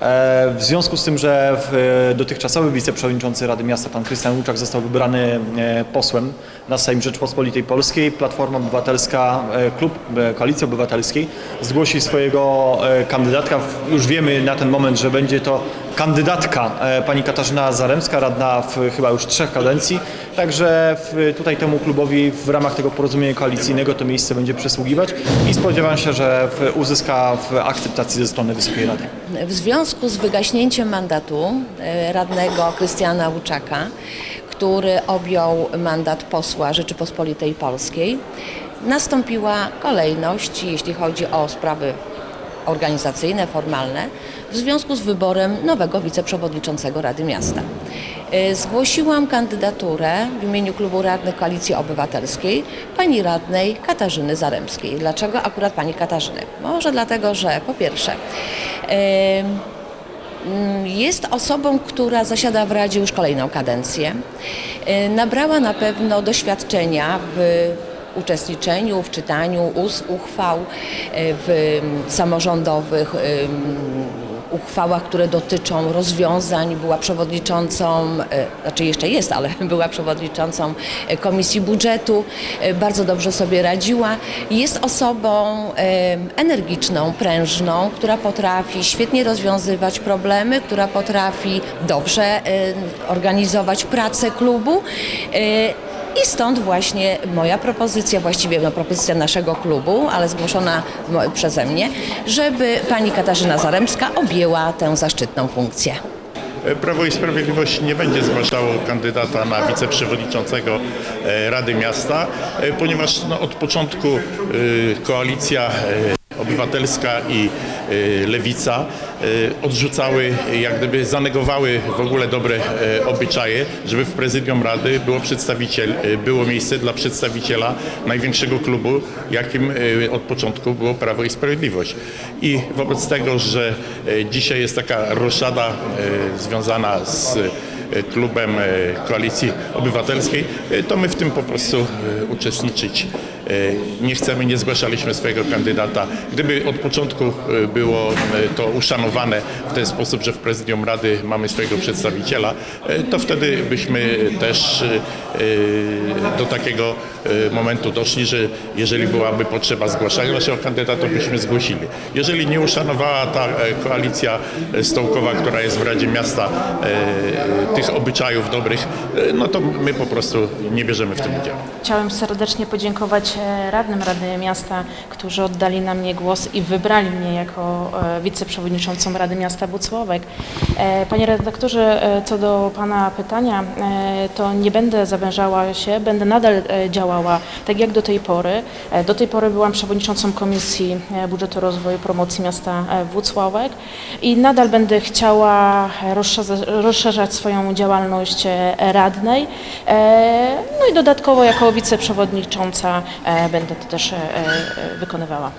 E, W związku z tym, że w- dotychczasowy wiceprzewodniczący Rady Miasta, pan Krystian Łuczak, został wybrany e, posłem na Sejm Rzeczpospolitej Polskiej, Platforma Obywatelska, e, klub e, Koalicji Obywatelskiej zgłosi swojego e, kandydatka. Już wiemy na ten moment, że będzie to kandydatka e, pani Katarzyna Zaremska, radna w chyba już trzech kadencji. Także w, tutaj temu klubowi w ramach tego porozumienia koalicyjnego to miejsce będzie przysługiwać i spodziewam się, że w, uzyska w akceptacji ze strony Wysokiej Rady. W związku z wygaśnięciem mandatu e, radnego Krystiana Łuczaka, który objął mandat posła Rzeczypospolitej Polskiej, nastąpiła kolejność, jeśli chodzi o sprawy organizacyjne, formalne, w związku z wyborem nowego wiceprzewodniczącego Rady Miasta. E, Zgłosiłam kandydaturę w imieniu Klubu Radnych Koalicji Obywatelskiej pani radnej Katarzyny Zaremskiej. Dlaczego akurat pani Katarzyny? Może dlatego, że po pierwsze em, mm, jest osobą, która zasiada w Radzie już kolejną kadencję. E, Nabrała na pewno doświadczenia w uczestniczeniu, w czytaniu uchwał, e, w samorządowych em, uchwałach, które dotyczą rozwiązań. Była przewodniczącą, e, znaczy jeszcze jest, ale była przewodniczącą e, Komisji Budżetu. E, Bardzo dobrze sobie radziła. Jest osobą e, energiczną, prężną, która potrafi świetnie rozwiązywać problemy, która potrafi dobrze e, organizować pracę klubu. I stąd właśnie moja propozycja, właściwie no, propozycja naszego klubu, ale zgłoszona przeze mnie, żeby pani Katarzyna Zaremska objęła tę zaszczytną funkcję. Prawo i Sprawiedliwość nie będzie zgłaszało kandydata na wiceprzewodniczącego e, Rady Miasta, e, ponieważ no, od początku e, koalicja obywatelska i e, lewica e, odrzucały, jak gdyby zanegowały w ogóle dobre e, obyczaje, żeby w prezydium Rady było przedstawiciel, było miejsce dla przedstawiciela największego klubu, jakim od początku było Prawo i Sprawiedliwość. I wobec tego, że dzisiaj jest taka roszada związana z klubem Koalicji Obywatelskiej, to my w tym po prostu uczestniczyć nie chcemy, nie zgłaszaliśmy swojego kandydata. Gdyby od początku e, było e, to uszanowane w ten sposób, że w prezydium Rady mamy swojego przedstawiciela, e, to wtedy byśmy też e, e, do takiego e, momentu doszli, że jeżeli byłaby potrzeba zgłaszania naszego kandydata, byśmy zgłosili. Jeżeli nie uszanowała ta e, koalicja e, stołkowa, która jest w Radzie Miasta e, tych obyczajów dobrych, e, no to my po prostu nie bierzemy w tym udziału. Chciałem serdecznie podziękować e, radnym Rady Miasta, którzy oddali na mnie głos i wybrali mnie jako e, wiceprzewodniczącą Rady Miasta Bucławek. E, Panie redaktorze, e, co do Pana pytania, to nie będę zawężała się, będę nadal działała tak jak do tej pory. Do tej pory byłam przewodniczącą Komisji Budżetu Rozwoju Promocji Miasta Włocławek i nadal będę chciała rozszerza- rozszerzać swoją działalność radnej. No i dodatkowo jako wiceprzewodnicząca będę to też e, e, wykonywała.